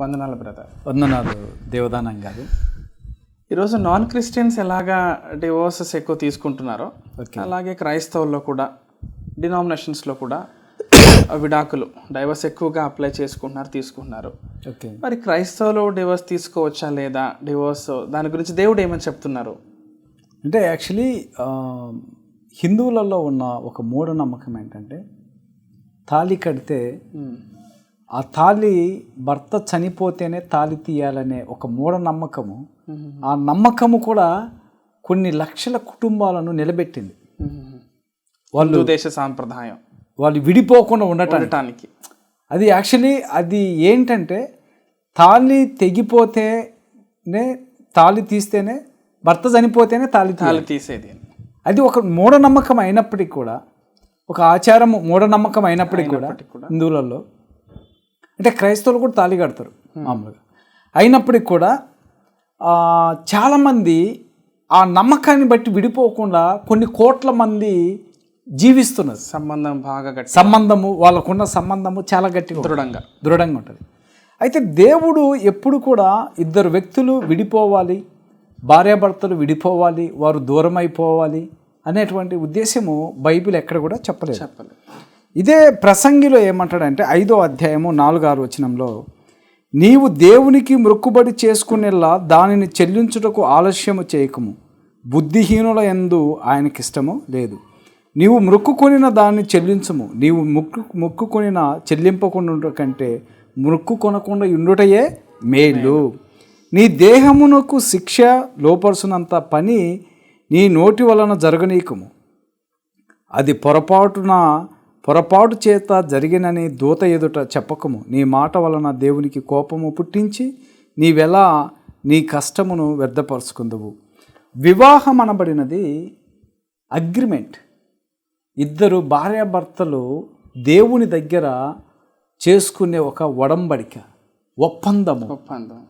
వందనాలు బ్రదర్ వందనాలు దేవదానం గారు. ఈరోజు నాన్ క్రిస్టియన్స్ ఎలాగా డివోర్సెస్ ఎక్కువ తీసుకుంటున్నారో అలాగే క్రైస్తవుల్లో కూడా డినామినేషన్స్లో కూడా విడాకులు డైవర్స్ ఎక్కువగా అప్లై చేసుకుంటున్నారు తీసుకుంటున్నారు. ఓకే మరి క్రైస్తవులు డివోర్స్ తీసుకోవచ్చా లేదా? డివోర్స్ దాని గురించి దేవుడు ఏమని చెప్తున్నారు? అంటే యాక్చువల్లీ హిందువులలో ఉన్న ఒక మూఢనమ్మకం ఏంటంటే తాళి కడితే ఆ తాళి భర్త చనిపోతేనే తాళి తీయాలనే ఒక మూఢనమ్మకము. ఆ నమ్మకము కూడా కొన్ని లక్షల కుటుంబాలను నిలబెట్టింది. వాళ్ళు దేశ సాంప్రదాయం. వాళ్ళు విడిపోకుండా ఉండటానికి. అది యాక్చువల్లీ అది ఏంటంటే తాళి తెగిపోతేనే తాళి తీస్తేనే భర్త చనిపోతేనే తాళి తాళి తీసేది. అది ఒక మూఢనమ్మకం అయినప్పటికీ కూడా ఒక ఆచారం మూఢనమ్మకం అయినప్పటికీ కూడా. హిందువులలో అంటే క్రైస్తవులు కూడా తాళి కడతారు మామూలుగా. అయినప్పటికీ కూడా చాలామంది ఆ నమ్మకాన్ని బట్టి విడిపోకుండా కొన్ని కోట్ల మంది జీవిస్తున్నారు. సంబంధం బాగా గట్టి సంబంధము వాళ్ళకున్న సంబంధము చాలా గట్టిగా ఉంటుంది. దృఢంగా. దృఢంగా ఉంటుంది. అయితే దేవుడు ఎప్పుడు కూడా ఇద్దరు వ్యక్తులు విడిపోవాలి భార్యాభర్తలు విడిపోవాలి వారు దూరం అయిపోవాలి అనేటువంటి ఉద్దేశము బైబిల్ ఎక్కడ కూడా చెప్పలేదు. చెప్పలేదు. ఇదే ప్రసంగిలో ఏమంటాడంటే ఐదో అధ్యాయము నాలుగు ఆరు వచనంలో నీవు దేవునికి మొక్కుబడి చేసుకునేలా దానిని చెల్లించుటకు ఆలస్యము చేయకము. బుద్ధిహీనుల ఎందు ఆయనకిష్టము లేదు. నీవు మొక్కుకొనిన దాన్ని చెల్లించము. నీవు మొక్కు మొక్కుకొనిన చెల్లింపకుండా కంటే మొక్కు కొనకుండా ఉండుటయే మేలు. నీ దేహమునకు శిక్ష లోపరుచునంత పని నీ నోటి వలన జరగనీకము అది పొరపాటున పొరపాటు చేత జరిగినని దూత ఎదుట చెప్పకము. నీ మాట వలన దేవునికి కోపము పుట్టించి నీవెలా నీ కష్టమును వ్యర్థపరుచుకుందువు. వివాహం అనబడినది అగ్రిమెంట్. ఇద్దరు భార్యాభర్తలు దేవుని దగ్గర చేసుకునే ఒక ఒడంబడిక ఒప్పందము. ఒప్పందం.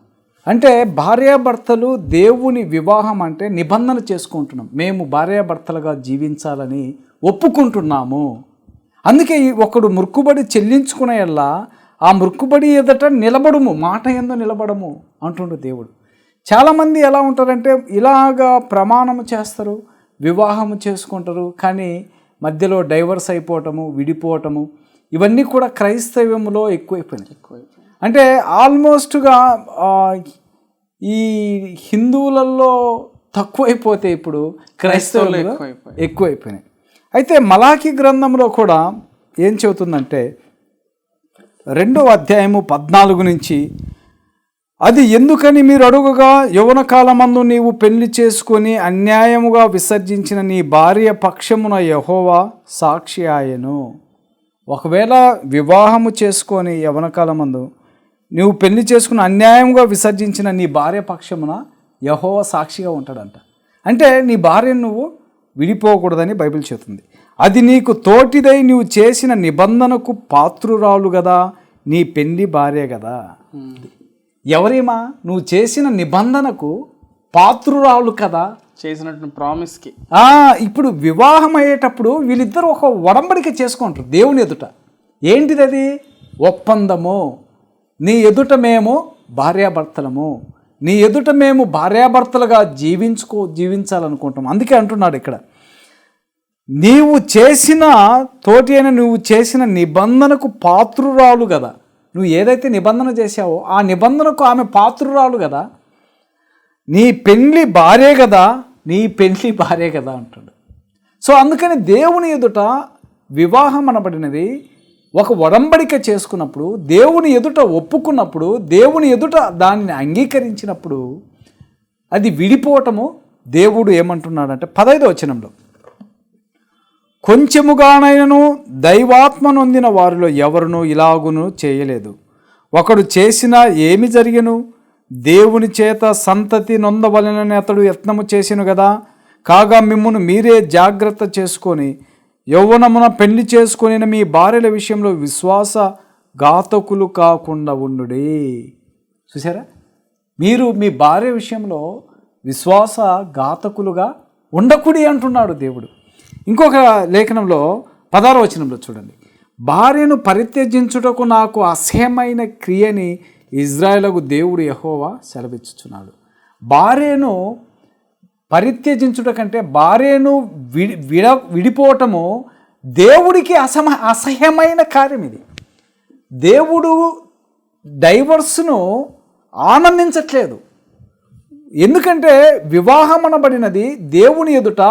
అంటే భార్యాభర్తలు దేవుని వివాహం అంటే నిబంధన చేసుకుంటున్నాం. మేము భార్యాభర్తలుగా జీవించాలని ఒప్పుకుంటున్నాము. అందుకే ఈ ఒకడు మృక్కుబడి చెల్లించుకునేలా ఆ మృక్కుబడి ఎదుట నిలబడము మాట ఎందు నిలబడము అంటుండు దేవుడు. చాలామంది ఎలా ఉంటారంటే ఇలాగా ప్రమాణము చేస్తారు వివాహము చేసుకుంటారు కానీ మధ్యలో డైవర్స్ అయిపోవటము విడిపోవటము ఇవన్నీ కూడా క్రైస్తవ్యంలో ఎక్కువైపోయినాయి. అంటే ఆల్మోస్ట్గా ఈ హిందువులలో తక్కువైపోతే ఇప్పుడు క్రైస్తవులు. ఎక్కువైపోయినాయి. అయితే మలాఖీ గ్రంథంలో కూడా ఏం చెబుతుందంటే రెండవ అధ్యాయము పద్నాలుగు నుంచి అది ఎందుకని మీరు అడుగుగా యవన కాలమందు నీవు పెళ్ళి చేసుకొని అన్యాయముగా విసర్జించిన నీ భార్య పక్షమున యహోవా సాక్షి ఆయను. ఒకవేళ వివాహము చేసుకొని యవన కాలమందు నువ్వు పెళ్ళి చేసుకుని అన్యాయంగా విసర్జించిన నీ భార్య పక్షమున యహోవ సాక్షిగా ఉంటాడంట. అంటే నీ భార్యను నువ్వు విడిపోకూడదని బైబిల్ చెబుతుంది. అది నీకు తోటిదై నువ్వు చేసిన నిబంధనకు పాత్రురాలు కదా నీ పెళ్ళి భార్య కదా ఎవరేమా? నువ్వు చేసిన నిబంధనకు పాత్రురాలు కదా. చేసినట్టు ప్రామిస్కి. ఇప్పుడు వివాహం అయ్యేటప్పుడు వీళ్ళిద్దరూ ఒక ఒడంబడిక చేసుకుంటారు దేవుని ఎదుట. ఏంటిది అది ఒప్పందము. నీ ఎదుట మేము భార్యాభర్తలము. నీ ఎదుట మేము భార్యాభర్తలుగా జీవించుకో జీవించాలనుకుంటాం అందుకే అంటున్నాడు ఇక్కడ. నీవు చేసిన తోటి అయిన నువ్వు చేసిన నిబంధనకు పాత్రురాలు కదా. నువ్వు ఏదైతే నిబంధన చేశావో ఆ నిబంధనకు ఆమె పాత్రురాలు కదా. నీ పెళ్ళి భార్యే కదా నీ పెళ్ళి భార్యే కదా అంటాడు. సో అందుకని దేవుని ఎదుట వివాహం అనబడినది ఒక ఒడంబడిక చేసుకున్నప్పుడు దేవుని ఎదుట ఒప్పుకున్నప్పుడు దేవుని ఎదుట దానిని అంగీకరించినప్పుడు అది విడిపోవటము దేవుడు ఏమంటున్నాడంటే పదైదు వచనంలో. కొంచెముగానైనను దైవాత్మనొందిన వారిలో ఎవరునూ ఇలాగును చేయలేదు. ఒకడు చేసినా ఏమి జరిగను? దేవుని చేత సంతతి నొందవలనని అతడు యత్నము చేసిను కదా కాగా మిమ్మును మీరే జాగ్రత్త చేసుకొని యౌవనమున పెళ్ళి చేసుకుని మీ భార్యల విషయంలో విశ్వాస ఘాతకులు కాకుండా ఉండుడి. చూసారా మీరు మీ భార్య విషయంలో విశ్వాస ఘాతకులుగా ఉండకుడి అంటున్నాడు దేవుడు. ఇంకొక లేఖనంలో పదారో వచనంలో చూడండి. భార్యను పరిత్యజించుటకు నాకు అసహ్యమైన క్రియని ఇజ్రాయేలకు దేవుడు యహోవా సెలవిచ్చుచున్నాడు. భార్యను పరిత్యజించుట కంటే భార్యను విడి విడ విడిపోవటము దేవుడికి అసమ అసహ్యమైన కార్యం ఇది. దేవుడు డైవర్స్ను ఆనందించట్లేదు. ఎందుకంటే వివాహం అనబడినది దేవుని ఎదుట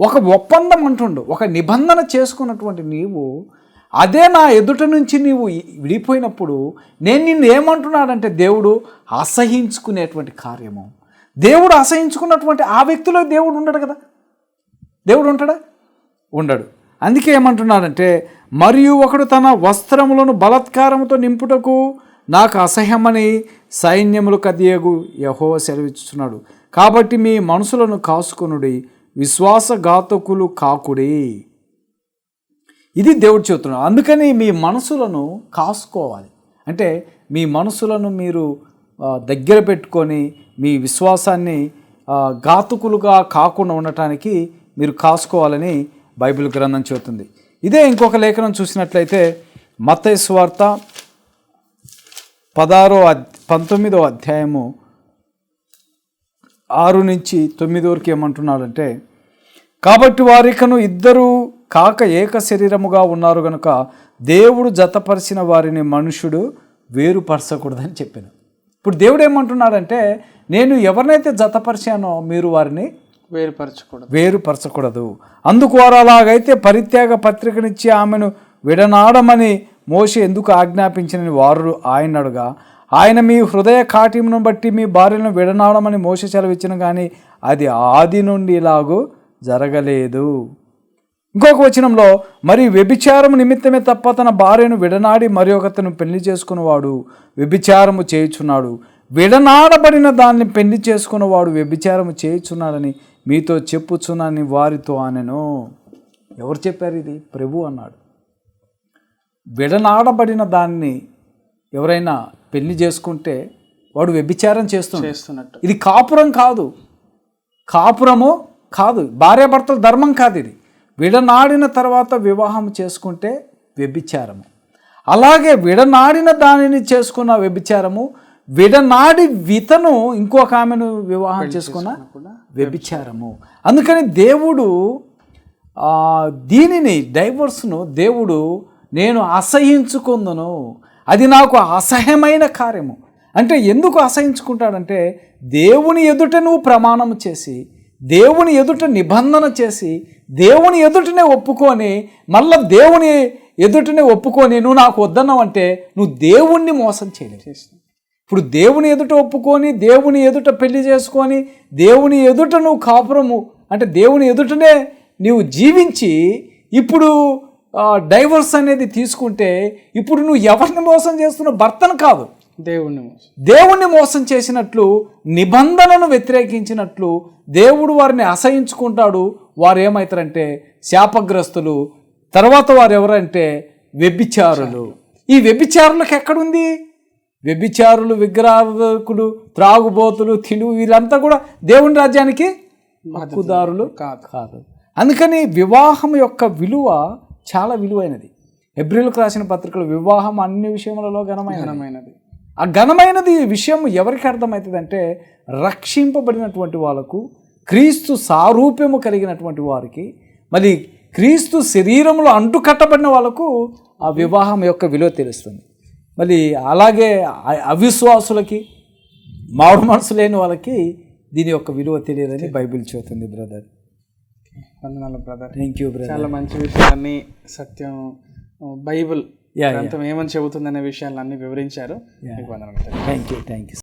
ఒక ఒప్పందం అంటుండు. ఒక నిబంధన చేసుకున్నటువంటి నీవు అదే నా ఎదుట నుంచి నీవు విడిపోయినప్పుడు నేను నిన్ను ఏమంటున్నాడంటే దేవుడు అసహించుకునేటువంటి కార్యము. దేవుడు అసహించుకున్నటువంటి ఆ వ్యక్తిలో దేవుడు ఉండడు కదా? దేవుడు ఉంటాడా? ఉండడు. అందుకే ఏమంటున్నాడంటే మరియు ఒకడు తన వస్త్రములను బలత్కారముతో నింపుటకు నాకు అసహ్యమని సైన్యములు కదియగు యహో సెలవిస్తున్నాడు కాబట్టి మీ మనసులను కాసుకొనుడి. విశ్వాసఘాతకులు కాకుడి. ఇది దేవుడు చెబుతున్నాడు. అందుకని మీ మనసులను కాసుకోవాలి. అంటే మీ మనసులను మీరు దగ్గర పెట్టుకొని మీ విశ్వాసాన్ని ఘాతుకులుగా కాకుండా ఉండటానికి మీరు కాసుకోవాలని బైబిల్ గ్రంథం చెబుతుంది. ఇదే ఇంకొక లేఖనం చూసినట్లయితే మత వార్త పదారో అద్ పంతొమ్మిదో అధ్యాయము ఆరు నుంచి తొమ్మిది వరకు ఏమంటున్నాడంటే కాబట్టి వారికను ఇద్దరు కాక ఏక శరీరముగా ఉన్నారు గనుక దేవుడు జతపరిచిన వారిని మనుషుడు వేరుపరచకూడదని చెప్పాను. ఇప్పుడు దేవుడు ఏమంటున్నాడంటే నేను ఎవరినైతే జతపరిచానో మీరు వారిని వేరుపరచకూడదు. వేరుపరచకూడదు. అందుకు వారు అలాగైతే పరిత్యాగ పత్రికనిచ్చి ఆమెను విడనాడమని మోషే ఎందుకు ఆజ్ఞాపించినని వారు ఆయన అడుగా ఆయన మీ హృదయ కాఠిమును బట్టి మీ భార్యను విడనాడమని మోస సెలవిచ్చిన కానీ అది ఆది నుండి ఇలాగూ జరగలేదు. ఇంకొక వచనంలో మరి వ్యభిచారము నిమిత్తమే తప్ప తన భార్యను విడనాడి మరి ఒకతను పెళ్ళి చేసుకున్నవాడు వ్యభిచారము చేయుచున్నాడు. విడనాడబడిన దాన్ని పెళ్ళి చేసుకున్నవాడు వ్యభిచారము చేయుచున్నాడని మీతో చెప్పుచున్నాని వారితో అనెను. ఎవరు చెప్పారు ఇది? ప్రభు అన్నాడు. విడనాడబడిన దాన్ని ఎవరైనా పెళ్ళి చేసుకుంటే వాడు వ్యభిచారం చేస్తున్నాడు చేస్తున్నట్టు. ఇది కాపురం కాదు. కాపురము కాదు. భార్యాభర్తల ధర్మం కాదు ఇది. విడనాడిన తర్వాత వివాహం చేసుకుంటే వ్యభిచారము. అలాగే విడనాడిన దానిని చేసుకున్న వ్యభిచారము విడనాడి వితను ఇంకొక ఆమెను వివాహం చేసుకున్న వ్యభిచారము. అందుకని దేవుడు దీనిని డైవర్స్ను దేవుడు నేను అసహించుకుందును. అది నాకు అసహ్యమైన కార్యము. అంటే ఎందుకు అసహించుకుంటాడంటే దేవుని ఎదుట నువ్వు ప్రమాణం చేసి దేవుని ఎదుట నిబంధన చేసి దేవుని ఎదుటనే ఒప్పుకొని మళ్ళా దేవుని ఎదుటనే ఒప్పుకొని నువ్వు నాకు వద్దన్నావు అంటే నువ్వు దేవుణ్ణి మోసం చేయలేవు ఇప్పుడు దేవుని ఎదుట ఒప్పుకొని దేవుని ఎదుట పెళ్ళి చేసుకొని దేవుని ఎదుట నువ్వు కాపురము అంటే దేవుని ఎదుటనే నీవు జీవించి ఇప్పుడు డైవర్స్ అనేది తీసుకుంటే ఇప్పుడు నువ్వు ఎవరిని మోసం చేస్తున్నావు భర్తను కాదు. దేవుణ్ణి మోసం. దేవుణ్ణి మోసం చేసినట్లు నిబంధనను వ్యతిరేకించినట్లు దేవుడు వారిని అసహించుకుంటాడు. వారు ఏమవుతారంటే శాపగ్రస్తులు. తర్వాత వారు ఎవరంటే వ్యభిచారులు. ఈ వ్యభిచారులకు ఎక్కడుంది? వ్యభిచారులు విగ్రహారకులు త్రాగుబోతులు తిను వీరంతా కూడా దేవుని రాజ్యానికి హక్కుదారులు కాదు. కాదు. అందుకని వివాహం యొక్క విలువ చాలా విలువైనది. ఎబ్రిల్కు రాసిన పత్రికలు వివాహం అన్ని విషయములలో ఘనమైనది. ఆ ఘనమైనది విషయం ఎవరికి అర్థమవుతుంది అంటే రక్షింపబడినటువంటి వాళ్ళకు క్రీస్తు సారూప్యము కలిగినటువంటి వారికి మరి క్రీస్తు శరీరంలో అంటుకట్టబడిన వాళ్ళకు ఆ వివాహం యొక్క విలువ తెలుస్తుంది. మరి అలాగే అవిశ్వాసులకి మాడు మనసు లేని వాళ్ళకి దీని యొక్క విలువ తెలియదని బైబిల్ చెబుతుంది బ్రదర్. వందనాలు బ్రదర్ థ్యాంక్ యూ చాలా మంచి విషయాన్ని సత్యం బైబిల్ గ్రంథం ఏమని చెబుతుందనే విషయాలన్నీ వివరించారు. Thank you thank you